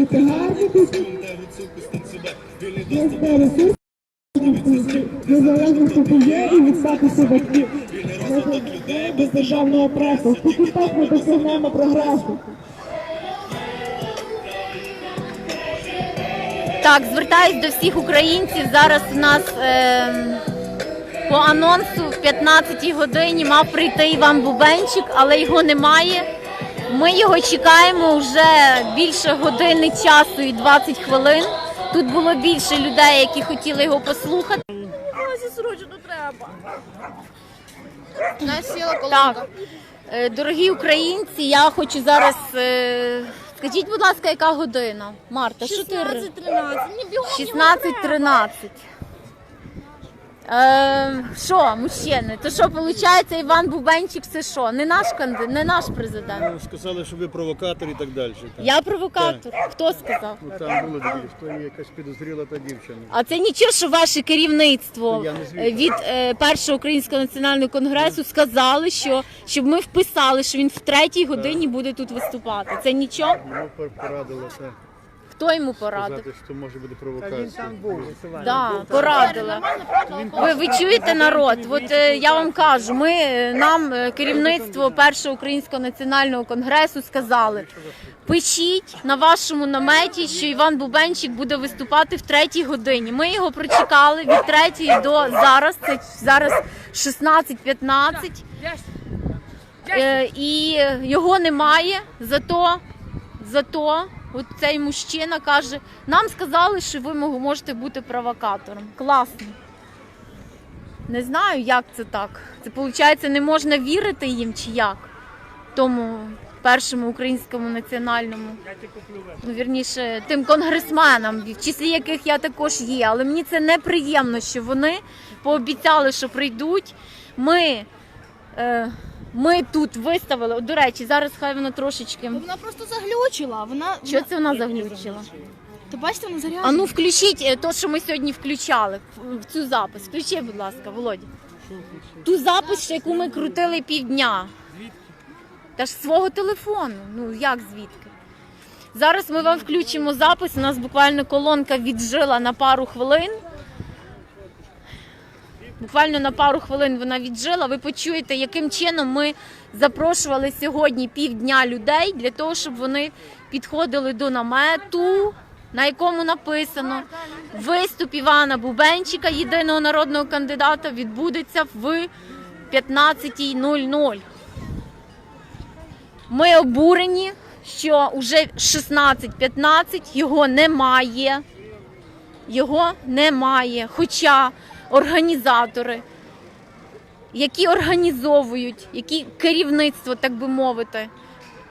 бути гарні пісні. Є ресурс. Незалежно хто ти є і від статусу батьків. Ми без державного пресу. Тільки так ми досягнемо прогресу. Так, звертаюсь до всіх українців. Зараз у нас е, по анонсу в 15-й годині мав прийти Іван Бубенчик, але його немає. Ми його чекаємо вже більше години часу і 20 хвилин. Тут було більше людей, які хотіли його послухати. Нас сіла колонка. Так, Е, дорогі українці, я хочу зараз. е, Скажіть, будь ласка, яка година? Марта, що ти р- 16-13. Ні, бігом 16-13. Е, що, мужчини, то що, виходить, Іван Бубенчик це що? Не наш кандидат, не наш президент. Ну, сказали, що ви провокатор і так далі. Так. Я провокатор. Хто сказав? Ну, там було що є якась підозріла та дівчина. А це нічого, що ваше керівництво е, від е, першого українського національного конгресу сказали, що щоб ми вписали, що він в третій годині буде тут виступати. Це нічого? Ну, пор- порадила це Хто йому порадив? сказати, що може бути провокація. Да, порадили. Ви, ви чуєте народ? От е, я вам кажу, ми е, нам е, керівництво першого українського національного конгресу сказали. Пишіть на вашому наметі, що Іван Бубенчик буде виступати в третій годині. Ми його прочекали від третьої до зараз. Це зараз 16.15. Е, і його немає. Зато, зато от цей мужчина каже: нам сказали, що ви можете бути провокатором. Класно. Не знаю, як це так. Це виходить, не можна вірити їм чи як? Тому першому українському національному, ну вірніше, тим конгресменам, в числі яких я також є. Але мені це неприємно, що вони пообіцяли, що прийдуть. Ми, е, ми тут виставили. До речі, зараз хай вона трошечки. Вона просто заглючила. Вона Що це вона заглючила? Ти бачите, вона заряджена. А ну включіть е, то, що ми сьогодні включали в- цю запис. Включи, будь ласка, Володя. Ту запис, яку ми крутили півдня. Та ж з свого телефону. Ну як звідки? Зараз ми вам включимо запис. У нас буквально колонка віджила на пару хвилин. Буквально на пару хвилин вона віджила. Ви почуєте, яким чином ми запрошували сьогодні півдня людей для того, щоб вони підходили до намету, на якому написано виступ Івана Бубенчика, єдиного народного кандидата, відбудеться в 15.00. Ми обурені, що вже 16.15 його немає. Його немає. Хоча організатори, які організовують, які керівництво, так би мовити,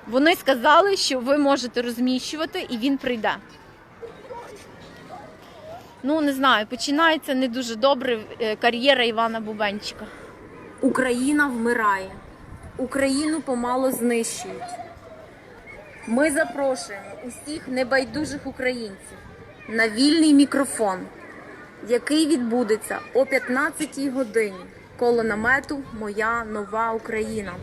вони сказали, що ви можете розміщувати і він прийде. Ну, не знаю, починається не дуже добре е, кар'єра Івана Бубенчика. Україна вмирає. Україну помало знищують. Ми запрошуємо усіх небайдужих українців на вільний мікрофон, який відбудеться о 15-й годині коло намету Моя нова Україна.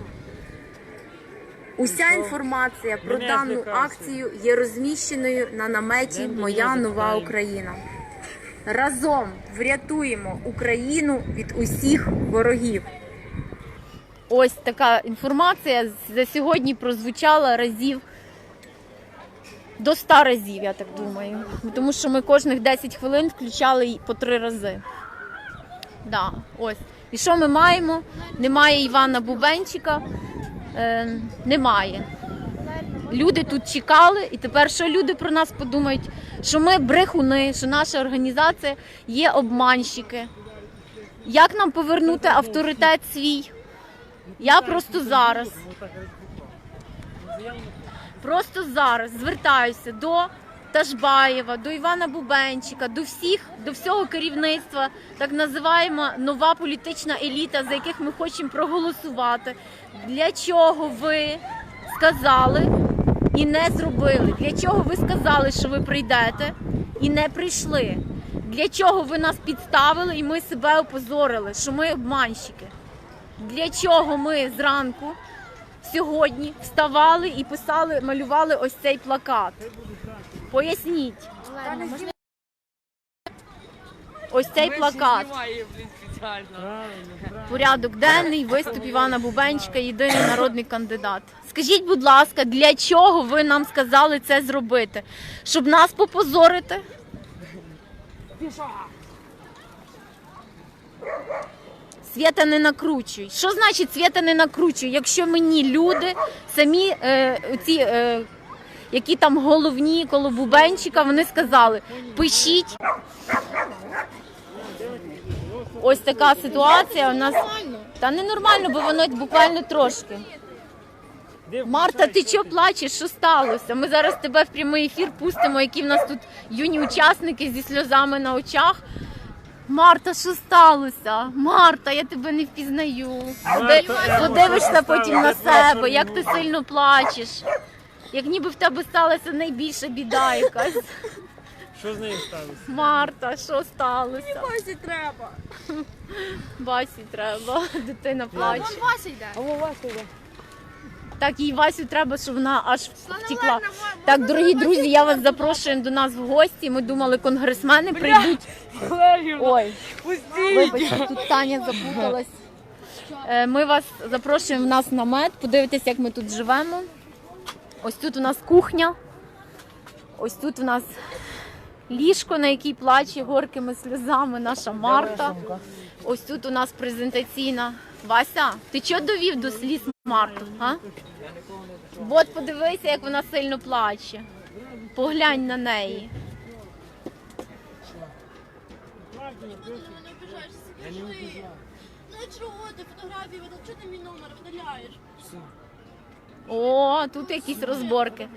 Уся інформація про дану акцію є розміщеною на наметі Моя нова Україна. Разом врятуємо Україну від усіх ворогів. Ось така інформація за сьогодні прозвучала разів до 100 разів, я так думаю. Тому що ми кожних 10 хвилин включали по три рази. Да, ось. І що ми маємо? Немає Івана Бубенчика. Е, немає. Люди тут чекали, і тепер що люди про нас подумають? Що ми брехуни, що наша організація є обманщики. Як нам повернути авторитет свій? Я просто зараз. Просто зараз звертаюся до Ташбаєва, до Івана Бубенчика, до всіх, до всього керівництва, так називаємо нова політична еліта, за яких ми хочемо проголосувати. Для чого ви сказали і не зробили? Для чого ви сказали, що ви прийдете і не прийшли? Для чого ви нас підставили і ми себе опозорили, що ми обманщики? Для чого ми зранку сьогодні вставали і писали, малювали ось цей плакат? Поясніть. Ось цей плакат. Порядок денний, виступ Івана Бубенчика, єдиний народний кандидат. Скажіть, будь ласка, для чого ви нам сказали це зробити? Щоб нас попозорити? Свята не накручуй. Що значить свята не накручуй? Якщо мені люди самі е, ці, е, які там головні коло Бубенчика, вони сказали: пишіть. Ось така ситуація у нас. Та ненормально, бо воно буквально трошки. Марта, ти чого плачеш? Що сталося? Ми зараз тебе в прямий ефір пустимо, які в нас тут юні учасники зі сльозами на очах. Марта, що сталося? Марта, я тебе не впізнаю. Поди- Подивишся потім на себе, як ти сильно плачеш. Як ніби в тебе сталася найбільша біда якась. Що з нею сталося? Марта, що сталося? Басі треба. Басі треба. Дитина плаче. Вон Вася йде. Так, їй Васю треба, щоб вона аж втекла. Так, дорогі друзі, я вас запрошую до нас в гості. Ми думали, конгресмени прийдуть. Ой, вибачте, тут Таня запуталась. Е, Ми вас запрошуємо в нас намет, подивитися, як ми тут живемо. Ось тут у нас кухня. Ось тут у нас ліжко, на якій плаче горкими сльозами наша Марта. Ось тут у нас презентаційна. Вася, ти чого довів до сліз Марту? А? От подивися, як вона сильно плаче. Поглянь на неї. Ну чого ти фотографії видав? Чого ти мій номер видаляєш? О, тут якісь розборки.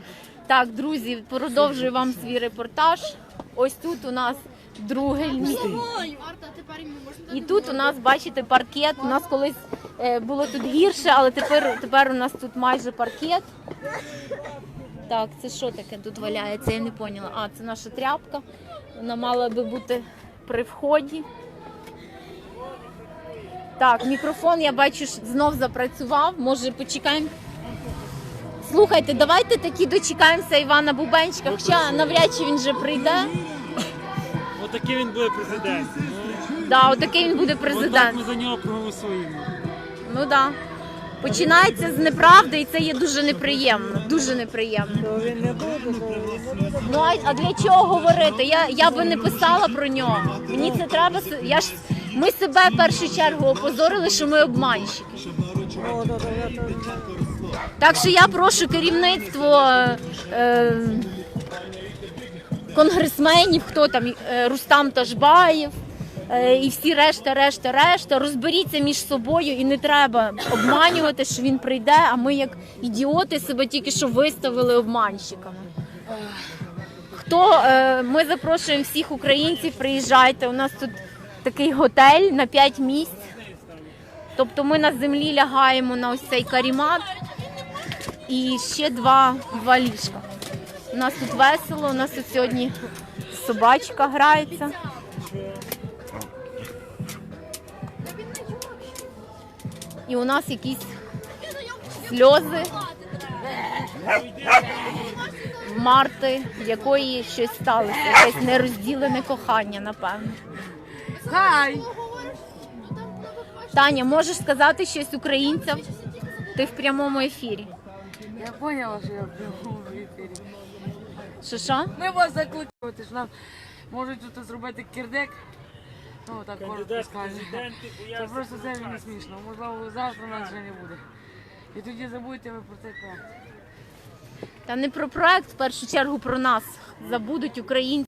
Так, друзі, продовжую вам свій репортаж. Ось тут у нас друге місце. Марта, тепер йому можна І тут у нас, бачите, паркет. У нас колись е, було тут гірше, але тепер, тепер у нас тут майже паркет. Так, це що таке тут валяється? Я не поняла. А, це наша тряпка. Вона мала би бути при вході. Так, мікрофон, я бачу, знов запрацював. Може, почекаємо. Слухайте, давайте таки дочекаємося Івана Бубенчика, хоча навряд чи він вже прийде. Отакий він буде президент. Да, отакий він буде Отак президент. ми за нього проголосуємо. Ну да. Починається з неправди, і це є дуже неприємно. Дуже неприємно. Ну а, а для чого говорити? Я, я би не писала про нього. Мені це треба. Я ж ми себе в першу чергу опозорили, що ми обманщики. Так що я прошу керівництво е, конгресменів, хто там е, Рустам Ташбаєв. Е, І всі решта, решта, решта, розберіться між собою і не треба обманювати, що він прийде, а ми як ідіоти себе тільки що виставили обманщиками. Хто е, ми запрошуємо всіх українців, приїжджайте. У нас тут такий готель на 5 місць. Тобто ми на землі лягаємо на ось цей карімат і ще два, два ліжка. У нас тут весело, у нас тут сьогодні собачка грається. І у нас якісь сльози Марти, якої щось сталося, якесь нерозділене кохання, напевно. Таня, можеш сказати щось українцям? Ти в прямому ефірі. Я поняла, що я в прямому ефірі. Що що? Ми вас закликати, що нам можуть тут зробити кирдек. Ну, так коротко президенти Це просто це не смішно. Можливо, завтра нас вже не буде. І тоді забудьте ви про цей проект. Та не про проект, в першу чергу про нас. Забудуть українці.